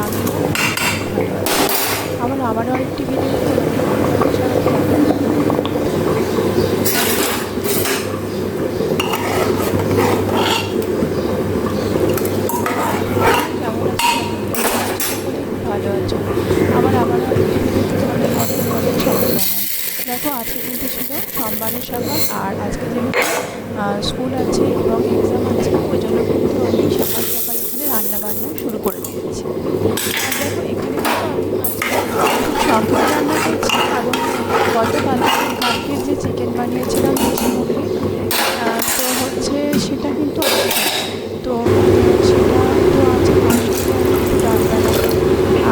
রাত আমার আবারও আরেকটি ভিডিও দেখো, আজকে কিন্তু ছিল সোমবারের সকাল, আর আজকে যেহেতু স্কুল আছে এবং এক্সাম আছে, ওই জন্য কিন্তু আমি সকাল সকাল রান্না বান্না শুরু করে দিয়েছি। এখানে কারণ গতকাল কালকের যে চিকেন বানিয়েছিলাম তো হচ্ছে সেটা কিন্তু আছে তো সেটা তো আছে ডাল বানাবো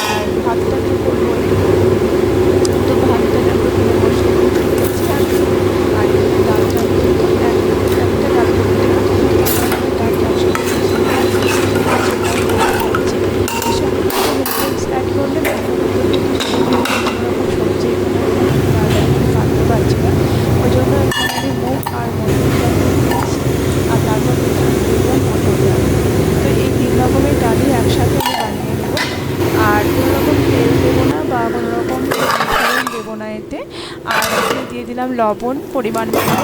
আর ভাতটা তো করবোই তো ভাতটা দেখো দিয়ে বসিয়ে দিয়েছি আর কি। আর এখানে ডালটা কিন্তু এক- একটা ডাল করতে ডাল চারশো স্টার্ট করলে সবজি কাটতে পারছি না ওই জন্য এখানে আমি মুগ আর মটরটা দিয়েছি আর তারপর দিলাম মটর ডাল তো এই তিন রকমের ডালই একসাথে আমি বানিয়ে নেব আর কোনো রকম তেল দেবো না বা কোনো রকম ফোড়ন দেবো না এতে আর এতে দিয়ে দিলাম লবণ পরিমাণ মতো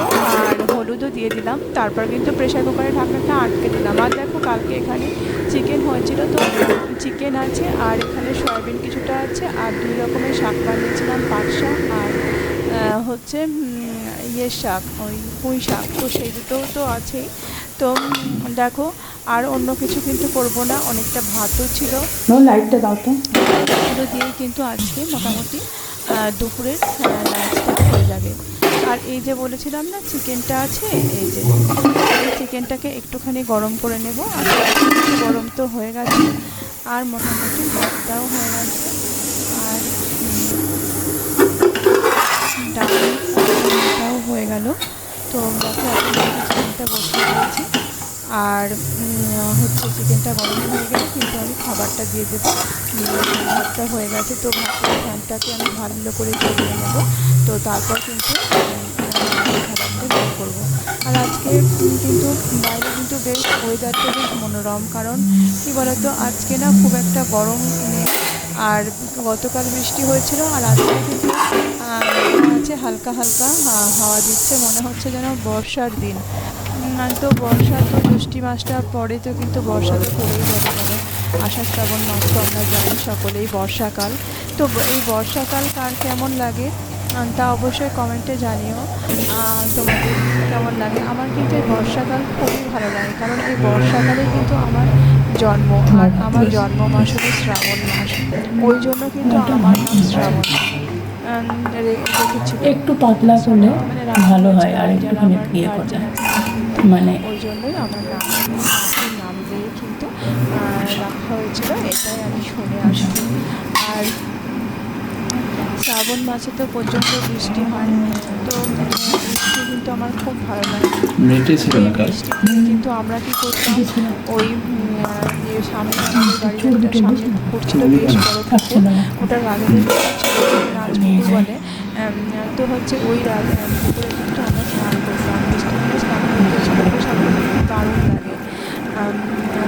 আর হলুদও দিয়ে দিলাম। তারপর কিন্তু প্রেশার কুকারের ঢাকনাটা আটকে দিলাম। আর দেখো কালকে এখানে চিকেন হয়েছিল তো চিকেন আছে আর এখানে সয়াবিন কিছুটা আছে আর দুই রকমের শাক বানিয়েছিলাম পাট শাক আর হচ্ছে ইয়ের শাক ওই পুঁই শাক। তো সেই দুটো তো আছেই। তো দেখো আর অন্য কিছু কিন্তু করব না অনেকটা ভাতও ছিল। লাইটটা দাও তো। দিয়েই কিন্তু আজকে মোটামুটি দুপুরের লাঞ্চটা হয়ে যাবে। আর এই যে বলেছিলাম না চিকেনটা আছে, এই যে এই চিকেনটাকে একটুখানি গরম করে নেব। আর গরম তো হয়ে গেছে, আর মোটামুটি ভাতটাও হয়ে গেছে। আর ডালটাও হয়ে গেল। তো এখন চিকেনটা বসিয়ে দিয়েছি। আর হচ্ছে চিকেনটা গরম হয়ে গেলে কিন্তু আমি খাবারটা দিয়ে দেবো। ভাতটা হয়ে গেছে, তো ভাতের ফ্যানটাকে আমি ভালো করে জ্বালিয়ে নেব। তো তারপর কিন্তু খাবারটা বের করব। আর আজকে কিন্তু, বাইরে কিন্তু বেশ ওয়েদারটা বেশ মনোরম, কারণ কী বলতো, আজকে না খুব একটা গরম নেই, আর গতকাল বৃষ্টি হয়েছিল, আর আজকে কিন্তু আছে হালকা হালকা হাওয়া দিচ্ছে, মনে হচ্ছে যেন বর্ষার দিন। তো বর্ষা তো জ্যৈষ্ঠী মাসটা পরে তো কিন্তু বর্ষা তো পড়েই যাবে মানে আষাঢ় শ্রাবণ মাস তো আমরা জানি সকলেই বর্ষাকাল। তো এই বর্ষাকাল কার কেমন লাগে? তা অবশ্যই কমেন্টে জানিও। তোমাদের কেমন লাগে? আমার কিন্তু এই বর্ষাকাল খুবই ভালো লাগে, কারণ এই বর্ষাকালে কিন্তু আমার জন্ম, আর আমার জন্ম মাস হলো শ্রাবণ মাস। ওই জন্য কিন্তু আমার নাম শ্রাবণ একটু পাতলা করলে ভালো হয় আর একটুখানি ইয়ে করা guardian মানে ওই জন্যই আমার নাম নাম দিয়ে কিন্তু রাখা হয়েছিল এটাই আমি শুনে আসছি। আর শ্রাবণ মাসে তো প্রচণ্ড বৃষ্টি হয় তো বৃষ্টি কিন্তু আমার খুব ভালো লাগে। কিন্তু আমরা কি করতাম ওই সামনে বাড়ির সামনে বেশ বড় পুকুর ছিল ওটাকে রাজপুকুর বলে তো হচ্ছে ওই রাজ পুকুরে কিন্তু আমরা স্নান করতাম। বৃষ্টির দিনে স্নান করতে দারুণ লাগে।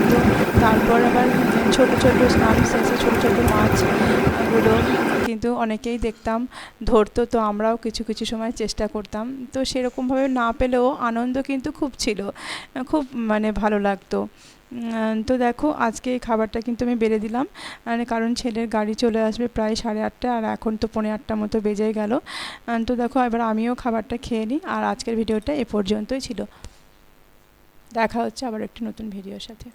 তো তারপর আবার ছোট ছোট স্নান শেষে ছোট ছোট মাছগুলো কিন্তু অনেকেই দেখতাম, ধরতো, তো আমরাও কিছু কিছু সময় চেষ্টা করতাম। তো সেরকমভাবে না পেলেও আনন্দ কিন্তু খুব ছিল, খুব মানে ভালো লাগতো। তো দেখো, আজকে এই খাবারটা কিন্তু আমি বেড়ে দিলাম। মানে কারণ ছেলের গাড়ি চলে আসবে প্রায় সাড়ে আটটা, আর এখন তো পৌনে আটটা মতো বেজে গেল। তো দেখো, এবার আমিও খাবারটা খেয়ে নিই, আর আজকের ভিডিওটা এ পর্যন্তই ছিল। দেখা হচ্ছে আবার একটি নতুন ভিডিওর সাথে।